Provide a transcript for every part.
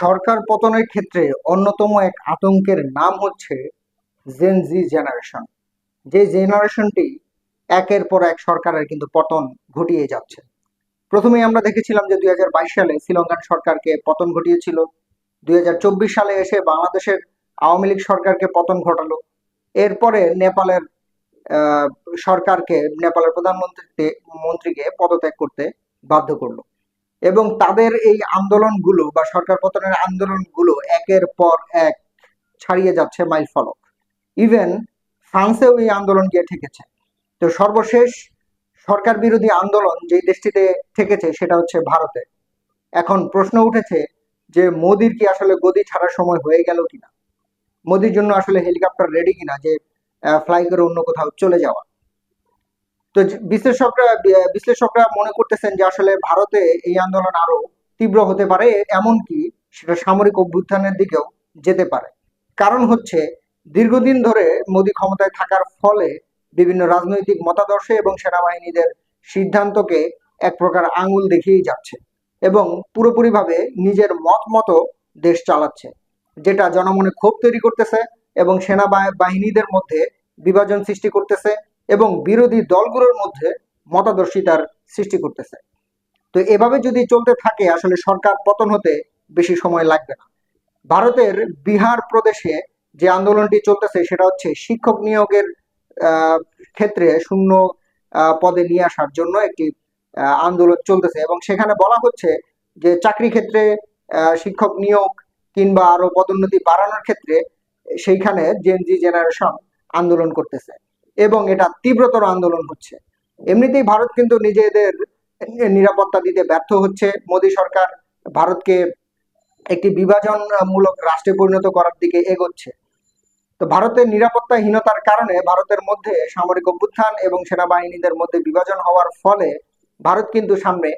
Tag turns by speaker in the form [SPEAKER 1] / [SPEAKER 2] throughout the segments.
[SPEAKER 1] সরকার পতনের ক্ষেত্রে অন্যতম এক আতঙ্কের নাম হচ্ছে জেন জি জেনারেশন যে জেনারেশনটি একের পর এক সরকারের কিন্তু পতন ঘটিয়ে যাচ্ছে। প্রথমেই আমরা দেখেছিলাম যে দুই হাজার বাইশ সালে শ্রীলঙ্কান সরকারকে পতন ঘটিয়েছিল। দুই হাজার চব্বিশ সালে এসে বাংলাদেশের আওয়ামী লীগ সরকারকে পতন ঘটালো। এরপরে নেপালের সরকারকে, নেপালের প্রধানমন্ত্রী মন্ত্রীকে পদত্যাগ করতে বাধ্য করল। এবং তাদের এই আন্দোলনগুলো বা সরকার পতনের আন্দোলনগুলো একের পর এক ছাড়িয়ে যাচ্ছে মাইল ফলক। ইভেন ফ্রান্সেও এই আন্দোলন গিয়ে ঠেকেছে। তো সর্বশেষ সরকার বিরোধী আন্দোলন যে দেশটিতে ঠেকেছে সেটা হচ্ছে ভারতে। এখন প্রশ্ন উঠেছে যে মোদির কি আসলে গদি ছাড়ার সময় হয়ে গেল কিনা? মোদির জন্য আসলে হেলিকপ্টার রেডি কিনা যে ফ্লাই করে অন্য কোথাও চলে যাওয়া? তো বিশ্লেষকরা বিশ্লেষকরা মনে করতেছেন যে আসলে ভারতে এই আন্দোলন আরও তীব্র হতে পারে, এমনকি সেটা সামরিক অভ্যুত্থানের দিকেও যেতে পারে। কারণ হচ্ছে, দীর্ঘদিন ধরে মোদি ক্ষমতায় থাকার ফলে বিভিন্ন রাজনৈতিক মতাদর্শে এবং সেনাবাহিনীদের সিদ্ধান্তকে এক প্রকার আঙুল দেখিয়েই যাচ্ছে এবং পুরোপুরিভাবে নিজের মত মতো দেশ চালাচ্ছে, যেটা জনমনে ক্ষোভ তৈরি করতেছে এবং সেনা বাহিনীদের মধ্যে বিভাজন সৃষ্টি করতেছে। এবং বিরোধী দলগুলোর মধ্যে মতাদর্শিতার সৃষ্টি করতেছে। তো এভাবে যদি চলতে থাকে, আসলে সরকার পতন হতে বেশি সময় লাগবে না। ভারতের বিহার প্রদেশে যে আন্দোলনটি চলতেছে, সেটা হচ্ছে শিক্ষক নিয়োগের ক্ষেত্রে শূন্য পদে নিয়ে আসার জন্য একটি আন্দোলন চলতেছে। এবং সেখানে বলা হচ্ছে যে চাকরি ক্ষেত্রে শিক্ষক নিয়োগ কিংবা আরও পদোন্নতি বাড়ানোর ক্ষেত্রে, সেইখানে জেন জি জেনারেশন আন্দোলন করতেছে। এবং এটা তীব্রতর আন্দোলন হচ্ছে। এমনিতেই ভারত কিন্তু নিজেদের নিরাপত্তা দিতে ব্যর্থ হচ্ছে। মোদী সরকার ভারতকে একটি বিভাজনমূলক রাষ্ট্রে পরিণত করার দিকে এগোচ্ছে। তো ভারতের নিরাপত্তাহীনতার কারণে ভারতের মধ্যে সামরিক অভ্যুত্থান এবং সেনাবাহিনীদের মধ্যে বিভাজন হওয়ার ফলে ভারত কিন্তু সামনে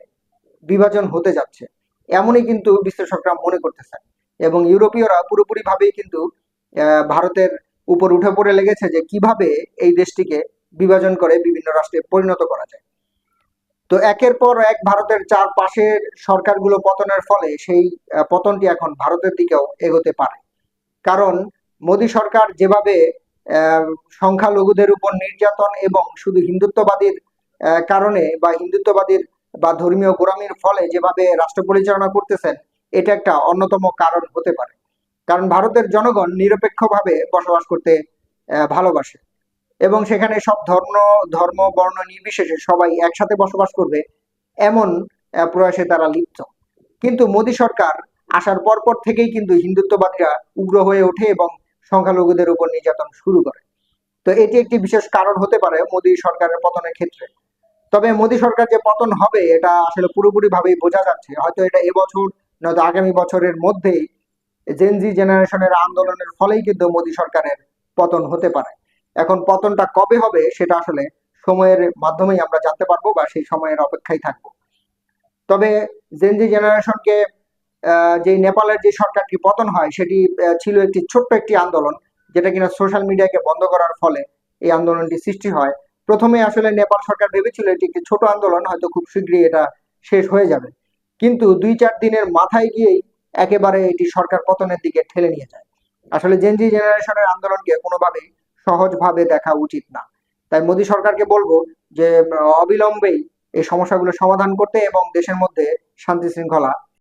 [SPEAKER 1] বিভাজন হতে যাচ্ছে। এমনই কিন্তু বিশ্লেষকরা মনে করতেছেন। এবং ইউরোপীয়রা পুরোপুরি ভাবেই কিন্তু ভারতের উপর উঠে পড়ে লেগেছে যে কীভাবে এই দেশটিকে বিভাজন করে বিভিন্ন রাষ্ট্রে পরিণত করা যায়। তো একের পর এক ভারতের চারপাশের সরকারগুলো পতনের ফলে সেই পতনটি এখন ভারতের দিকেও এগোতে পারে। কারণ মোদী সরকার যেভাবে সংখ্যালঘুদের উপর নির্যাতন এবং শুধু হিন্দুত্ববাদীর কারণে বা হিন্দুত্ববাদীর বা ধর্মীয় গোড়ামির ফলে যেভাবে রাষ্ট্র পরিচালনা করতেছেন, এটা একটা অন্যতম কারণ হতে পারে। কারণ ভারতের জনগণ নিরপেক্ষভাবে বসবাস করতে ভালোবাসে। এবং সেখানে সব ধর্ম ধর্ম, বর্ণ নির্বিশেষে সবাই একসাথে বসবাস করবে, এমন প্রয়াসে তারা লিপ্ত। কিন্তু মোদী সরকার আসার পর পর থেকেই কিন্তু হিন্দুত্ববাদীরা উগ্র হয়ে ওঠে এবং সংখ্যালঘুদের উপর নির্যাতন শুরু করে। তো এটি একটি বিশেষ কারণ হতে পারে মোদী সরকারের পতনের ক্ষেত্রে। তবে মোদী সরকার যে পতন হবে, এটা আসলে পুরোপুরি ভাবেই বোঝা যাচ্ছে। হয়তো এটা এবছর নয়তো আগামী বছরের মধ্যেই জেনজি জেনারেশনের আন্দোলনের ফলেই কিন্তু মোদী সরকারের পতন হতে পারে। এখন পতনটা কবে হবে সেটা আসলে সময়ের মাধ্যমেই আমরা জানতে পারব বা সেই সময়ের অপেক্ষায় থাকব। তবে জেনজি জেনারেশনকে যে নেপালের যে সরকারটি পতন হয়, সেটি ছিল একটি ছোট্ট একটি আন্দোলন, যেটা কিনা সোশ্যাল মিডিয়াকে বন্ধ করার ফলে এই আন্দোলনটি সৃষ্টি হয়। প্রথমে আসলে নেপাল সরকার ভেবেছিল এটি একটি ছোট আন্দোলন, হয়তো খুব শীঘ্রই এটা শেষ হয়ে যাবে। কিন্তু দুই চার দিনের মাথায় গিয়েই একেবারে এটি সরকার পতনের দিকে ঠেলে নিয়ে যায়। আসলে জেনজি জেনারেশনের আন্দোলনকে কোনোভাবে সহজভাবে দেখা উচিত না। তাই মোদী সরকারকে বলব যে, অবিলম্বেই এই সমস্যাগুলো সমাধান করতে এবং দেশের মধ্যে শান্তি শৃঙ্খলা